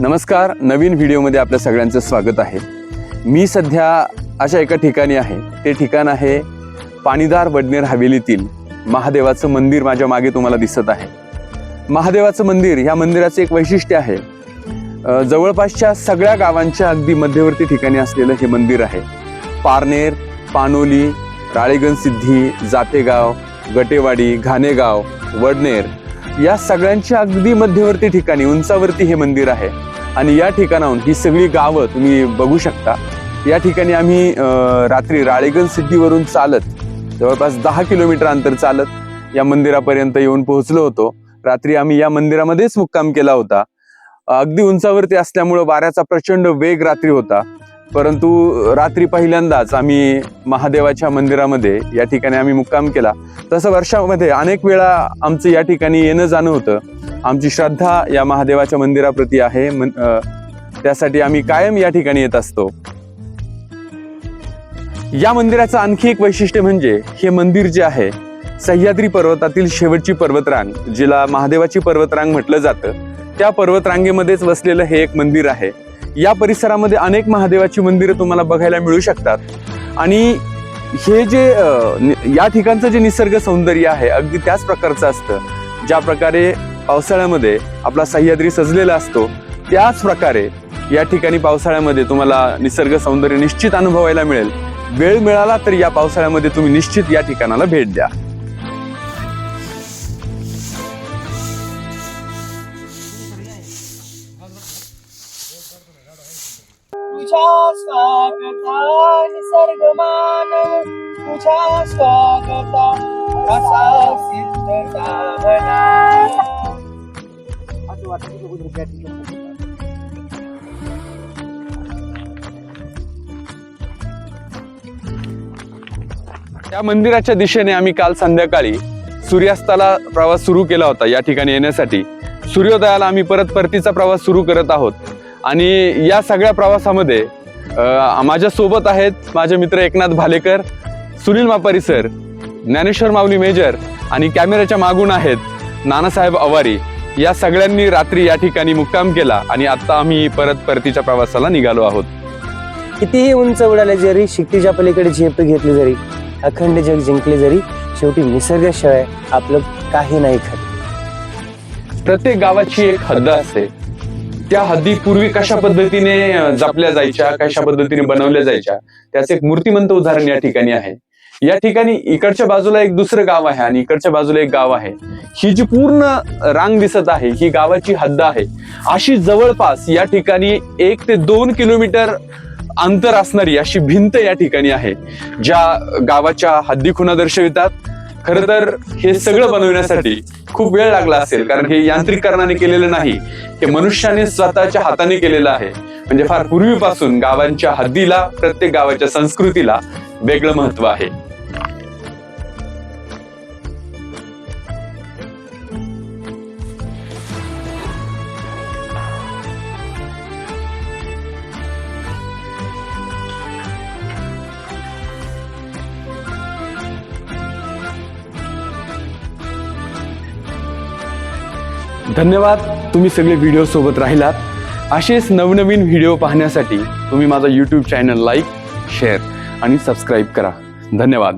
नमस्कार नवीन व्हिडिओमध्ये आपल्या सगळ्यांचं स्वागत आहे. मी सध्या अशा एका ठिकाणी आहे. ते ठिकाण आहे पाणीदार वडनेर हवेलीतील महादेवाचं मंदिर माझ्या मागे तुम्हाला दिसत आहे. महादेवाचं मंदिर ह्या मंदिराचं एक वैशिष्ट्य आहे. जवळपासच्या सगळ्या गावांच्या अगदी मध्यवर्ती ठिकाणी असलेलं हे मंदिर आहे. पारनेर पानोली राळेगणसिद्धी जातेगाव गटेवाडी घाणेगाव वडनेर या सगळ्यांच्या अगदी मध्यवर्ती ठिकाणी उंचावरती हे मंदिर आहे. आणि या ठिकाणाहून ही सगळी गावं तुम्ही बघू शकता. या ठिकाणी आम्ही रात्री राळेगण सिद्धीवरून चालत जवळपास दहा किलोमीटर अंतर चालत या मंदिरापर्यंत येऊन पोहोचलो होतो. रात्री आम्ही या मंदिरामध्येच मुक्काम केला होता. अगदी उंचावरती असल्यामुळं वाऱ्याचा प्रचंड वेग रात्री होता. परंतु रात्री पहिल्यांदाच आम्ही महादेवाच्या मंदिरामध्ये या ठिकाणी आम्ही मुक्काम केला. तसं वर्षामध्ये अनेक वेळा आमचं या ठिकाणी येणं जाणं होतं. आमची श्रद्धा या महादेवाच्या मंदिराप्रती आहे. मन- त्यासाठी आम्ही कायम या ठिकाणी येत असतो. या मंदिराचं आणखी एक वैशिष्ट्य म्हणजे हे मंदिर जे आहे सह्याद्री पर्वतातील शेवटची पर्वतरांग जिला महादेवाची पर्वतरांग म्हटलं जातं त्या पर्वतरांगेमध्येच वसलेलं हे एक मंदिर आहे. या परिसरामध्ये अनेक महादेवाची मंदिरं तुम्हाला बघायला मिळू शकतात. आणि हे जे या ठिकाणचं जे निसर्ग सौंदर्य आहे अगदी त्याच प्रकारचं असतं. ज्या प्रकारे पावसाळ्यामध्ये आपला सह्याद्री सजलेला असतो त्याच प्रकारे या ठिकाणी पावसाळ्यामध्ये तुम्हाला निसर्ग सौंदर्य निश्चित अनुभवायला मिळेल. वेळ मिळाला तर या पावसाळ्यामध्ये तुम्ही निश्चित या ठिकाणाला भेट द्या. तुझ्या स्वागता निसर्ग मानव तुझ्या स्वागता कसा सिद्ध सावला या मंदिराच्या दिशेने आम्ही काल संध्याकाळी सूर्यास्ताला प्रवास सुरू केला होता. या ठिकाणी येण्यासाठी सूर्योदयाला आम्ही परत परतीचा प्रवास सुरू करत आहोत. आणि या सगळ्या प्रवासामध्ये अ, माझ्या सोबत आहेत माझे मित्र एकनाथ भालेकर सुनील मापारी सर ज्ञानेश्वर माऊली मेजर आणि कॅमेऱ्याच्या मागून आहेत नानासाहेब अवारी. या सगळ्यांनी रात्री या ठिकाणी मुक्काम केला आणि आता आम्ही परत परतीच्या प्रवासाला निघालो आहोत. कितीही उंच उडाले जरी शिकतीच्या पलीकडे झेप घेतली जरी अखंड जग जिंकले जरी शेवटी निसर्गाशिवाय आपलं काही नाही खरं. प्रत्येक गावाची एक हद्द असते. त्या हद्दी पूर्वी कशा पद्धतीने जपल्या जायच्या कशा पद्धतीने बनवल्या जायच्या त्याचं एक मूर्तिमंत उदाहरण या ठिकाणी आहे. या ठिकाणी इकडच्या बाजूला एक दुसरं गाव आहे आणि इकडच्या बाजूला एक गाव आहे. ही जी पूर्ण रांग दिसत आहे ही गावाची हद्द आहे. अशी जवळपास या ठिकाणी एक ते दोन किलोमीटर अंतर असणारी अशी भिंत या ठिकाणी आहे ज्या गावाच्या हद्दी खुणा दर्शवितात. खर तर हे सगळं बनवण्यासाठी खूप वेळ लागला असेल कारण हे यांत्रिकरणाने केलेलं नाही. हे मनुष्याने स्वतःच्या हाताने केलेलं आहे. म्हणजे फार पूर्वीपासून गावांच्या हद्दीला प्रत्येक गावाच्या संस्कृतीला वेगळं महत्त्व आहे. धन्यवाद. तुम्ही सगळे व्हिडिओ सोबत राहिलात. असेच नवनवीन व्हिडिओ पाहण्यासाठी तुम्ही माझा यूट्यूब चॅनल लाईक शेअर आणि सबस्क्राईब करा. धन्यवाद.